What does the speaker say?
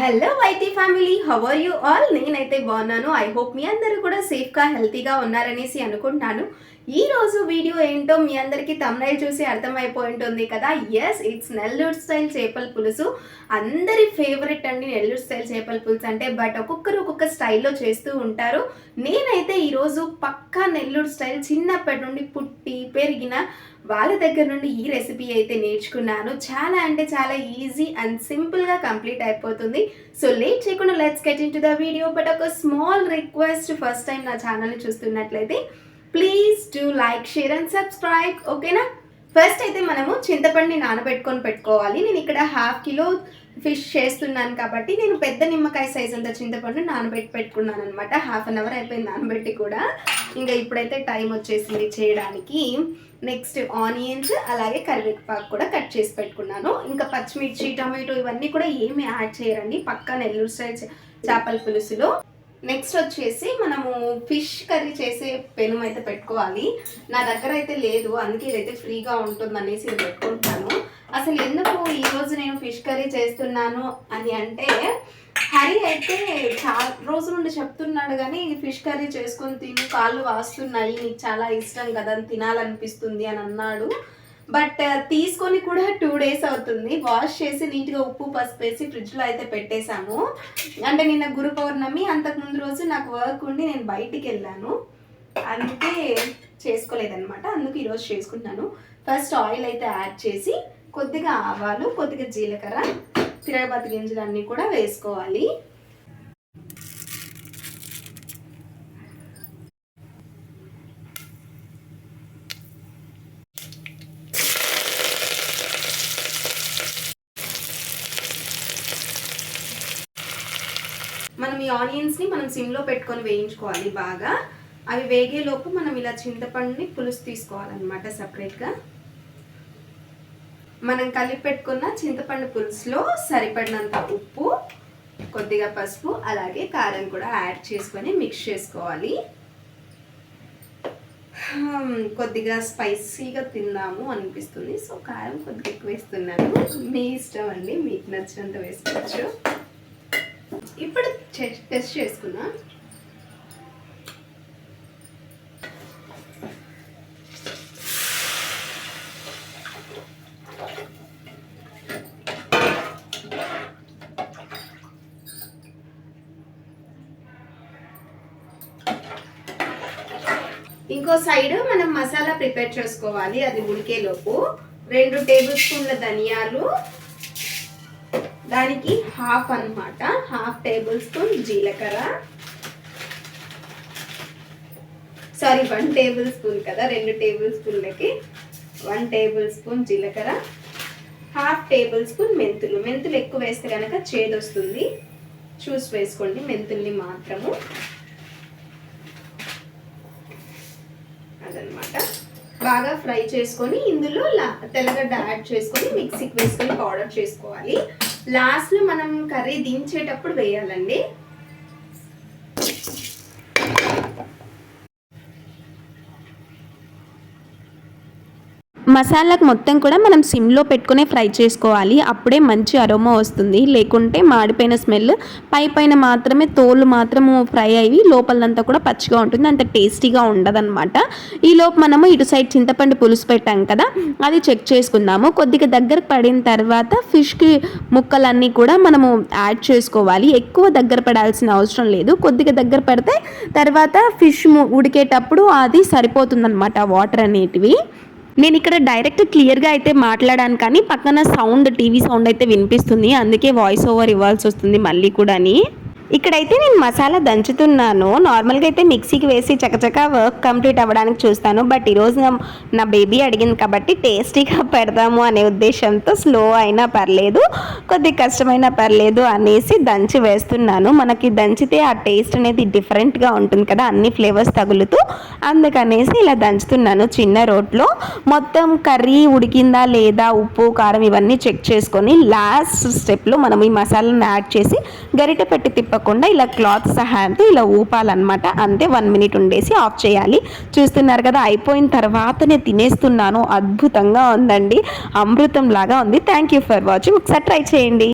Hello YT family how are you all నేనైతే బాగున్నాను. I hope మీ అందరూ కూడా సేఫ్గా హెల్తీగా ఉన్నారనేసి అనుకుంటున్నాను. ఈ రోజు వీడియో ఏంటో మీ అందరికీ తమ్నైల్ చూసి అర్థమైపోయి ఉంటుంది కదా? ఎస్ ఇట్స్ నెల్లూరు స్టైల్ చేపల పులుసు. అందరి ఫేవరెట్ అండి నెల్లూరు స్టైల్ చేపల పులుసు అంటే బట్ ఒక్కొక్కరు ఒక్కొక్క స్టైల్లో చేస్తూ ఉంటారు. నేనైతే ఈరోజు పక్కా నెల్లూరు స్టైల్ చిన్నప్పటి నుండి పుట్టి పెరిగిన వాళ్ళ దగ్గర నుండి ఈ రెసిపీ అయితే నేర్చుకున్నాను. చాలా అంటే చాలా ఈజీ అండ్ సింపుల్గా కంప్లీట్ అయిపోతుంది. సో లేట్ చేయకుండా let's get into the video but ఒక స్మాల్ రిక్వెస్ట్ ఫస్ట్ టైం నా ఛానల్ని చూస్తున్నట్లయితే please do like share and subscribe ఓకేనా ఫస్ట్ అయితే మనము చింతపండుని నానబెట్టుకొని పెట్టుకోవాలి. నేను ఇక్కడ హాఫ్ కిలో ఫిష్ చేస్తున్నాను కాబట్టి నేను పెద్ద నిమ్మకాయ సైజ్ అంత చింతపండు నానబెట్టి పెట్టుకున్నాను అనమాట హాఫ్ అన్ అవర్ అయిపోయింది నానబెట్టి కూడా. ఇంకా ఇప్పుడైతే టైం వచ్చేసింది చేయడానికి. నెక్స్ట్ ఆనియన్స్ అలాగే కరివేపాకు కూడా కట్ చేసి పెట్టుకున్నాను. ఇంకా పచ్చిమిర్చి టమాటో ఇవన్నీ కూడా ఏమి యాడ్ చేయరండి. పక్క నెల్లూరు స్టైల్ చేపల పులుసులో. నెక్స్ట్ వచ్చేసి మనము ఫిష్ కర్రీ చేసే పెనం అయితే పెట్టుకోవాలి. నా దగ్గర అయితే లేదు. అందుకే ఇదైతే ఫ్రీగా ఉంటుందనేసి ఇది పెట్టుకుంటాను. అసలు ఎందుకు ఈరోజు నేను ఫిష్ కర్రీ చేస్తున్నాను అని అంటే హరి అయితే చాలా రోజుల నుండి చెప్తున్నాడు కానీ ఫిష్ కర్రీ చేసుకొని తిని కాళ్ళు వాస్తున్నాయి నీకు చాలా ఇష్టం కదా అని తినాలనిపిస్తుంది అని అన్నాడు. బట్ తీసుకొని కూడా టూ డేస్ అవుతుంది. వాష్ చేసి నీట్గా ఉప్పు పసుపు వేసి ఫ్రిడ్జ్లో అయితే పెట్టేశాము. అంటే నిన్న గురు పౌర్ణమి అంతకుముందు రోజు నాకు వర్క్ ఉండి నేను బయటికి వెళ్ళాను. అందుకే చేసుకోలేదనమాట అందుకు ఈరోజు చేసుకుంటున్నాను. ఫస్ట్ ఆయిల్ అయితే యాడ్ చేసి కొద్దిగా ఆవాలు కొద్దిగా జీలకర్ర తిరగబాతి గింజలు అన్నీ కూడా వేసుకోవాలి. మనం ఈ ఆనియన్స్ని మనం సిమ్లో పెట్టుకొని వేయించుకోవాలి బాగా. అవి వేగేలోపు మనం ఇలా చింతపండుని పులుసు తీసుకోవాలన్నమాట సపరేట్గా మనం కలిపి పెట్టుకున్న చింతపండు పులుసులో సరిపడినంత ఉప్పు కొద్దిగా పసుపు అలాగే కారం కూడా యాడ్ చేసుకొని మిక్స్ చేసుకోవాలి. కొద్దిగా స్పైసీగా తిందాము అనిపిస్తుంది. సో కారం కొద్దిగా ఎక్కువ వేస్తున్నాను. మీ ఇష్టం అండి. మీకు నచ్చినంత వేసుకోవచ్చు. ఇప్పుడు చె- టెస్ట్ చేసుకున్నా ఇంకో సైడ్ మనం మసాలా ప్రిపేర్ చేసుకోవాలి అది ఉడికేలోపు రెండు టేబుల్ స్పూన్ల ధనియాలు. దానికి హాఫ్ అన్నమాట. హాఫ్ టేబుల్ స్పూన్ జీలకర్ర. సారీ వన్ టేబుల్ స్పూన్ కదా రెండు టేబుల్ స్పూన్లకి వన్ టేబుల్ స్పూన్ జీలకర్ర. హాఫ్ టేబుల్ స్పూన్ మెంతులు. మెంతులు ఎక్కువ వేస్తే కనుక చేదొస్తుంది. చూసి వేసుకోండి మెంతుల్ని మాత్రము. బాగా ఫ్రై చేసుకొని ఇందులో తెల్లగడ్డ యాడ్ చేసుకొని మిక్సీకి వేసుకొని పౌడర్ చేసుకోవాలి. లాస్ట్లో మనం కర్రీ దించేటప్పుడు వేయాలండి. మసాలాకు మొత్తం కూడా మనం సిమ్లో పెట్టుకునే ఫ్రై చేసుకోవాలి. అప్పుడే మంచి అరోమా వస్తుంది. లేకుంటే మాడిపోయిన స్మెల్ పై పైన మాత్రమే తోలు మాత్రము ఫ్రై అయ్యి లోపలంతా కూడా పచ్చిగా ఉంటుంది. అంత టేస్టీగా ఉండదన్నమాట. ఈ మనము ఇటు సైడ్ చింతపండు పులుసు పెట్టాం కదా అది చెక్ చేసుకుందాము. కొద్దిగా దగ్గర పడిన తర్వాత ఫిష్కి ముక్కలన్నీ కూడా మనము యాడ్ చేసుకోవాలి. ఎక్కువ దగ్గర పడాల్సిన అవసరం లేదు. కొద్దిగా దగ్గర పడితే తర్వాత ఫిష్ ఉడికేటప్పుడు అది సరిపోతుందన్నమాట వాటర్ అనేటివి. నేను ఇక్కడ డైరెక్ట్ క్లియర్గా అయితే మాట్లాడాను కానీ పక్కన సౌండ్ టీవీ సౌండ్ అయితే వినిపిస్తుంది. అందుకే వాయిస్ ఓవర్ ఇవ్వాల్సి వస్తుంది మళ్ళీ కూడాని. ఇక్కడైతే నేను మసాలా దంచుతున్నాను. నార్మల్గా అయితే మిక్సీకి వేసి చకచక వర్క్ కంప్లీట్ అవ్వడానికి చూస్తాను. బట్ ఈరోజు నా- బేబీ అడిగింది కాబట్టి టేస్టీగా పెడదాము అనే ఉద్దేశంతో స్లో అయినా పర్లేదు కొద్ది కష్టమైనా పర్లేదు అనేసి దంచి వేస్తున్నాను. మనకి దంచితే ఆ టేస్ట్ అనేది డిఫరెంట్గా ఉంటుంది కదా అన్ని ఫ్లేవర్స్ తగులుతూ. అందుకనేసి ఇలా దంచుతున్నాను చిన్న రోట్లో. మొత్తం కర్రీ ఉడికిందా లేదా ఉప్పు కారం ఇవన్నీ చెక్ చేసుకొని లాస్ట్ స్టెప్లో మనం ఈ మసాలాను యాడ్ చేసి గరిట పెట్టి తిప్ప ఊపకుండా ఇలా క్లాత్ సహాయంతో ఇలా ఊపాలన్నమాట. అంతే వన్ మినిట్ ఉండేసి ఆఫ్ చేయాలి. చూస్తున్నారు కదా అయిపోయిన తర్వాతనే తినేస్తున్నాను. అద్భుతంగా ఉందండి. అమృతం లాగా ఉంది. థ్యాంక్ యూ ఫర్ వాచింగ్ ఒకసారి ట్రై చేయండి.